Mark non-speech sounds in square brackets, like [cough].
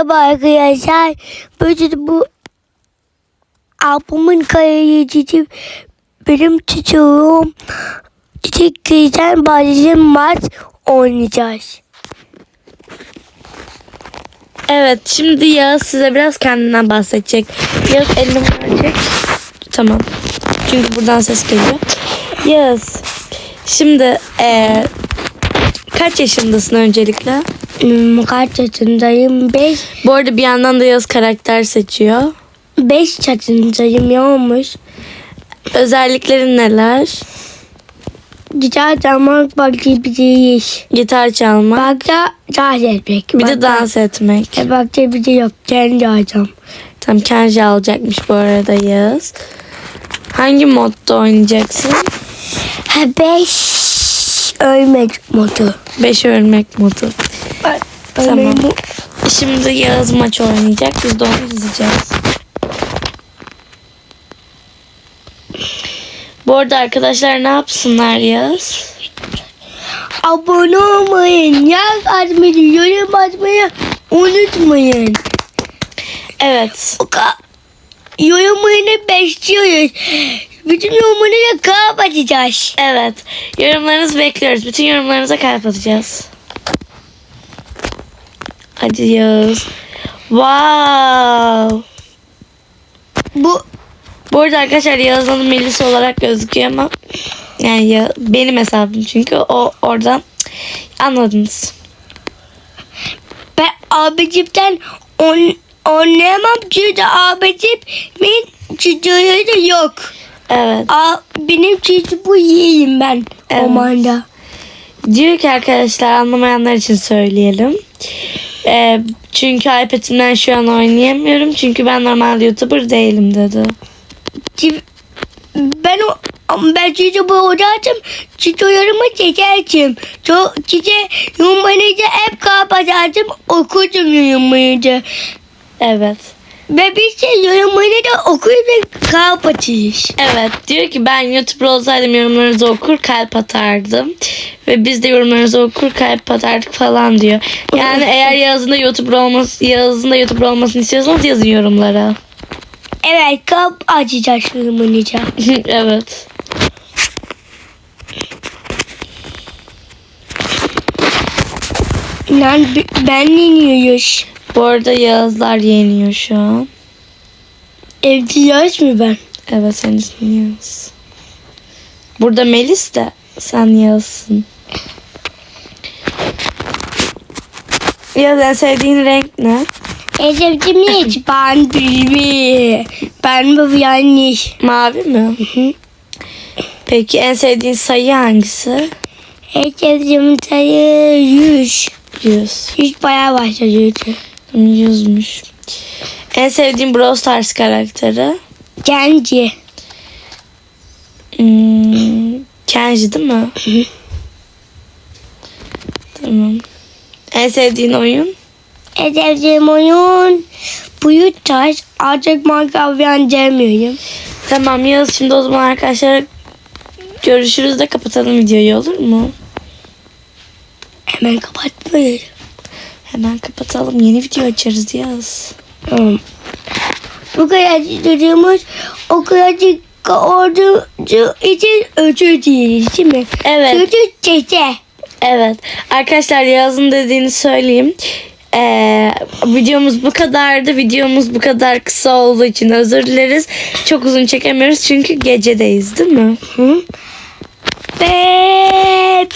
Merhaba arkadaşlar. Bugün bu ablamın kayıcıcı benim çocuğum. Çekilden bazı maç oynayacağız. Evet şimdi Yağız size biraz kendinden bahsedecek. Yağız elini verecek. Tamam. Çünkü buradan ses geliyor. Yağız. Şimdi eee, kaç yaşındasın öncelikle? Hmm, kaç yaşındayım? 5 Bu arada bir yandan da Yağız karakter seçiyor. 5 yaşındayım ya olmuş. Özelliklerin neler? Güzel zaman bakı bir şey iş. Gitar çalmak. Bakta dans etmek. Bir de dans etmek. E bakta bir şey yok. Kendi alacağım. Tam Kenji alacakmış bu arada Yağız. Hangi modda oynayacaksın? Ha 5 ölmek modu. 5 ölmek modu. Tamam. Mo- Şimdi Yağız maç oynayacak. Biz de onu izleyeceğiz. Bu arada arkadaşlar ne yapsınlar Yağız? Abone olmayın. Yak atmayı, yorum atmayı unutmayın. Evet. O ka yorumlarını bekliyoruz. Bütün yorumları kapatacağız. Evet. Yorumlarınızı bekliyoruz. Bütün yorumlarınıza kalp atacağız. Hadi Yağız. Wow. Bu Bu arada arkadaşlar Yağız Hanım Melisa olarak gözüküyor ama yani ya, benim hesabım çünkü o oradan anladınız. ben abicimden on, oynayamam çünkü abicimin çocuğu yok. Evet. A, benim çocuğu bu yiyeyim ben Evet. omanda. Diyor ki arkadaşlar anlamayanlar için söyleyelim. Ee, çünkü iPad'imden şu an oynayamıyorum. Çünkü ben normal YouTuber değilim dedi. Ben o ben çocuğu bu odacım çocuğumu çekerdim. Çok çiçe yumayınca hep kapatacağım okudum yumayınca. Evet. Ve biz de yorumları da okuyup kapatırız. Evet diyor ki ben YouTuber olsaydım yorumlarınızı okur kalp atardım. Ve biz de yorumlarınızı okur kalp atardık falan diyor. Yani [laughs] eğer Yağız'ın da YouTuber olması, Yağız'ın da YouTuber olmasını istiyorsanız yazın yorumlara. Evet kap açacağız yorumlarınca. [laughs] evet. Lan ben iniyoruz. Bu arada Yağızlar yeniyor şu an. Evde yaş mı ben? Evet sen ismin Yağız. Burada Melis de sen Yağız'sın. Yağız en sevdiğin renk ne? Mi hiç? [laughs] Ben bilmi. Ben bu yanlış. Mavi mi? Peki en sevdiğin sayı hangisi? Evde sayı 100. 100. 100 bayağı başladı. Yüzmüş. En sevdiğin Brawl Stars karakteri? Genci. Hmm, Kenji değil mi? tamam. En sevdiğin oyun? En sevdiğim oyun Büyük Taş. Artık Minecraft demiyorum. Tamam Yağız şimdi o zaman arkadaşlar görüşürüz de kapatalım videoyu olur mu? Hemen kapatmayalım. Hemen kapatalım. Yeni video açarız. Tamam. Bu kadar çocuğumuz o kadar olduğu için özür dileriz değil mi? Evet. Çocuk çete. Evet. Arkadaşlar Yağız'ın dediğini söyleyeyim. Ee, videomuz bu kadardı. Videomuz bu kadar kısa olduğu için özür dileriz. Çok uzun çekemiyoruz çünkü gecedeyiz değil mi? Hı? Ve